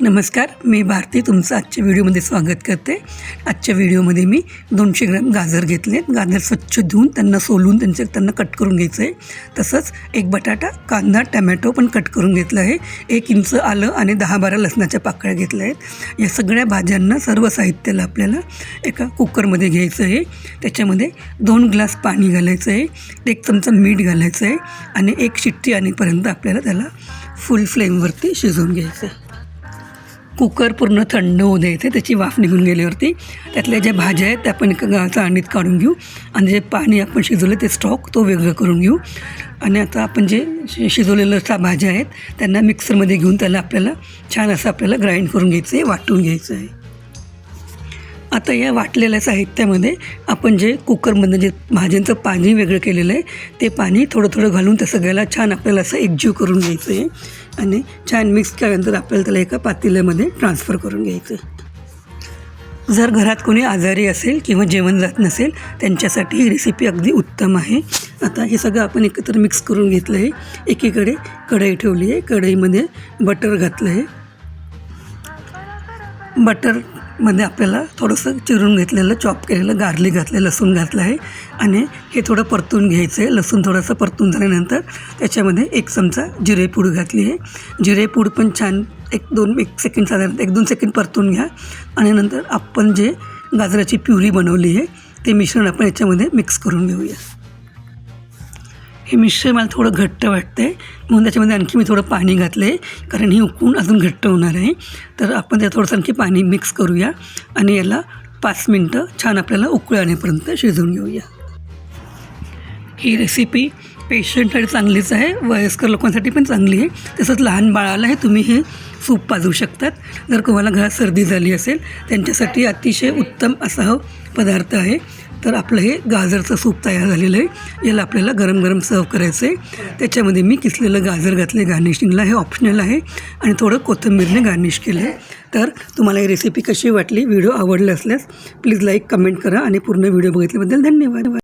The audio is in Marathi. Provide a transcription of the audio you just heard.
नमस्कार मी भारती. तुमचं आजच्या व्हिडिओमध्ये स्वागत करते. आजच्या व्हिडिओमध्ये मी दोनशे ग्रॅम गाजर घेतले गाजर स्वच्छ धुवून त्यांना सोलून त्यांचे त्यांना कट करून घ्यायचं आहे. तसंच एक बटाटा कांदा टमॅटो पण कट करून घेतलं आहे. एक इंच आलं आणि दहा बारा लसणाच्या पाकळ्या घेतल्या आहेत. या सगळ्या भाज्यांना सर्व साहित्याला आपल्याला एका कुकरमध्ये घ्यायचं आहे. त्याच्यामध्ये दोन ग्लास पाणी घालायचं आहे. एक चमचा मीठ घालायचं आहे. आणि एक शिट्टी आणीपर्यंत आपल्याला त्याला फुल फ्लेमवरती शिजवून घ्यायचं आहे. कुकर पूर्ण थंड होऊ द्यायचं त्याची वाफ निघून गेल्यावरती त्यातल्या ज्या भाज्या आहेत त्या आपण एका चाळणीत काढून घेऊ. आणि जे पाणी आपण शिजवलं ते स्टॉक तो वेगळं करून घेऊ. आणि आता आपण जे शिजवलेलं त्या भाज्या आहेत त्यांना मिक्सरमध्ये घेऊन त्याला आपल्याला छान असं आपल्याला ग्राइंड करून घ्यायचं आहे वाटून घ्यायचं आहे. आता या वाटलेल्या साहित्यामध्ये आपण जे कुकरमधनं जे भाज्यांचं पाणी वेगळं केलेलं आहे ते पाणी थोडं थोडं घालून त्या सगळ्याला छान आपल्याला असं एकजीव करून घ्यायचं आहे आणि छान मिक्स केल्यानंतर आपल्याला त्याला एका पातेल्यामध्ये ट्रान्सफर करून घ्यायचं आहे जर घरात कोणी आजारी असेल किंवा जेवण जात नसेल त्यांच्यासाठी ही रेसिपी अगदी उत्तम आहे. आता हे सगळं आपण एकत्र मिक्स करून घेतलं आहे. एकीकडे कढई ठेवली आहे. कढईमध्ये बटर घातलं आहे. बटर मध्ये आपल्याला थोडंसं चिरून घेतलेलं चॉप केलेलं गार्लिक घातलं लसूण घातलं आहे. आणि हे थोडं परतून घ्यायचं आहे. लसूण थोडंसं परतून झाल्यानंतर त्याच्यामध्ये एक चमचा जिरेपूड घातली आहे. जिरेपूड पण छान एक दोन एक सेकंड साधारण एक दोन सेकंड परतून घ्या. आणि नंतर आपण जे गाजराची प्युरी बनवली आहे ते मिश्रण आपण याच्यामध्ये मिक्स करून घेऊया. हे मिश्रण मला थोडं घट्ट वाटतं आहे म्हणून त्याच्यामध्ये आणखी मी थोडं पाणी घातलं आहे कारण ही उकळून अजून घट्ट होणार आहे. तर आपण त्यात थोडंसं आणखी पाणी मिक्स करूया. आणि याला पाच मिनटं छान आपल्याला उकळी शिजवून घेऊया. ही रेसिपी पेशंटसाठी चांगलीच आहे. वयस्कर लोकांसाठी पण चांगली आहे. तसंच लहान बाळाला हे तुम्ही हे सूप पाजू शकतात. जर कोणाला घरात सर्दी झाली असेल त्यांच्यासाठी अतिशय उत्तम असा हा पदार्थ आहे. तर आपलं हे गाजरचं सूप तयार झालेलं आहे. याला आपल्याला गरम गरम सर्व करायचं आहे त्याच्यामध्ये मी किसलेलं गाजर घातले गार्निशिंगला हे ऑप्शनल आहे. आणि थोडं कोथिंबीरने गार्निश केलं आहे तर तुम्हाला ही रेसिपी कशी वाटली व्हिडिओ आवडला असल्यास प्लीज लाईक कमेंट करा आणि पूर्ण व्हिडिओ बघितल्याबद्दल धन्यवाद.